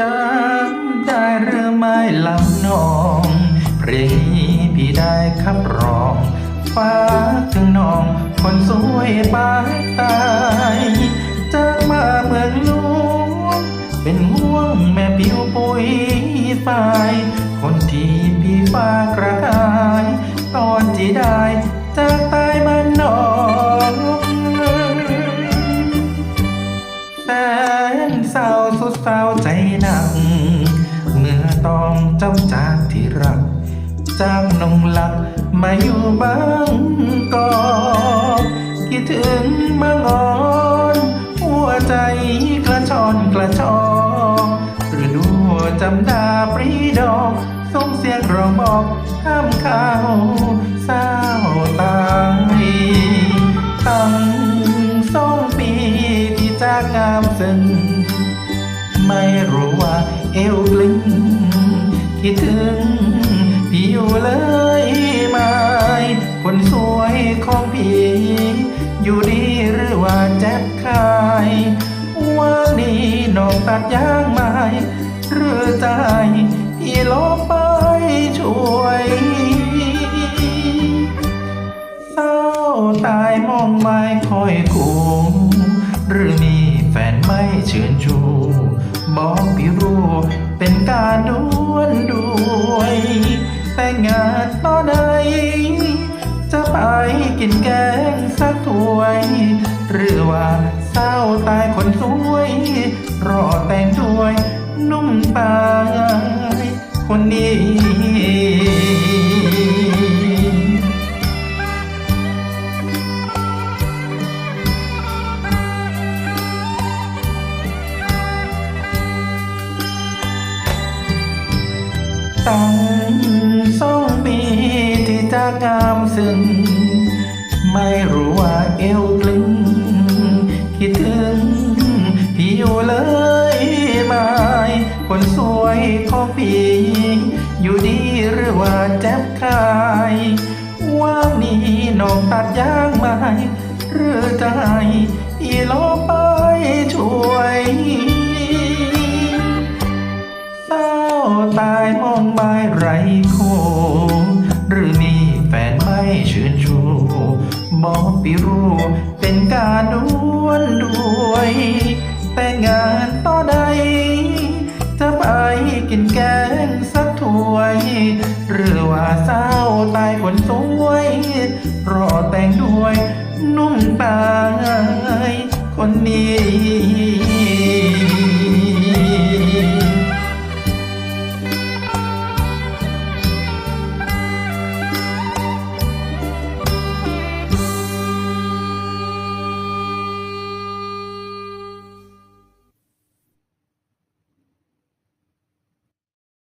จำได้หรือไม่ลำนองเพลงนี้พี่ได้ขับร้องฝากถึงน้องคนสวยปางตายจากมาเมืองลุงเป็นห่วงแม่ผิวปุยฝ่าย คนที่พี่ฝ้ากระหาย ตอนที่ได้จากตายมันนองแต่ สนเศร้าใจหนัก เมื่อต้องจำจากที่รัก จากนงหลักมาอยู่บางกอกคิดถึงบางอ่อนหัวใจกระชอนกระชอกหรือดูจำดาปรีดอกส่งเสียงร้องบอกห้ามข้าวเศร้าตายตั้งสองปีที่จากงามซึ้ง รู้ว่าเอวกลึงคิดถึงพี่อยู่เลยไหมคนสวยของพี่อยู่ดีหรือว่าแจ็บคายวันนี้น้องตัดยางไม้หรือใจพี่ลบไปช่วยเศร้าตายมองไม่คอยคู่หรือมี แฟนไม่เชิญชู บอกพี่รู้เป็นการด้วนด้วย แต่งงานตอนไหนจะไปกินแกงสักถ้วย หรือว่าเศร้าตายคนสวย รอแต่งด้วย นุ่มตายคนนี้ ตั้งสองปีที่จากงามซึ้งไม่รู้ว่าเอวกลึงคิดถึง พี่อยู่เลยไหมคนสวยของพี่อยู่ดีหรือว่าแจ็บคายว่างนี้น้องตัดยางไม้หรือจะให้พี่ลบไปช่วย โค หรือมีแฟนไม่ชื่นชูบอกปิรูเป็นการดวนด้วย แต่งานต่อใด จะไปกินแกงสักถ้วย หรือว่าเศร้าตายคนสวยรอแต่งด้วย นุ่มตายคนนี้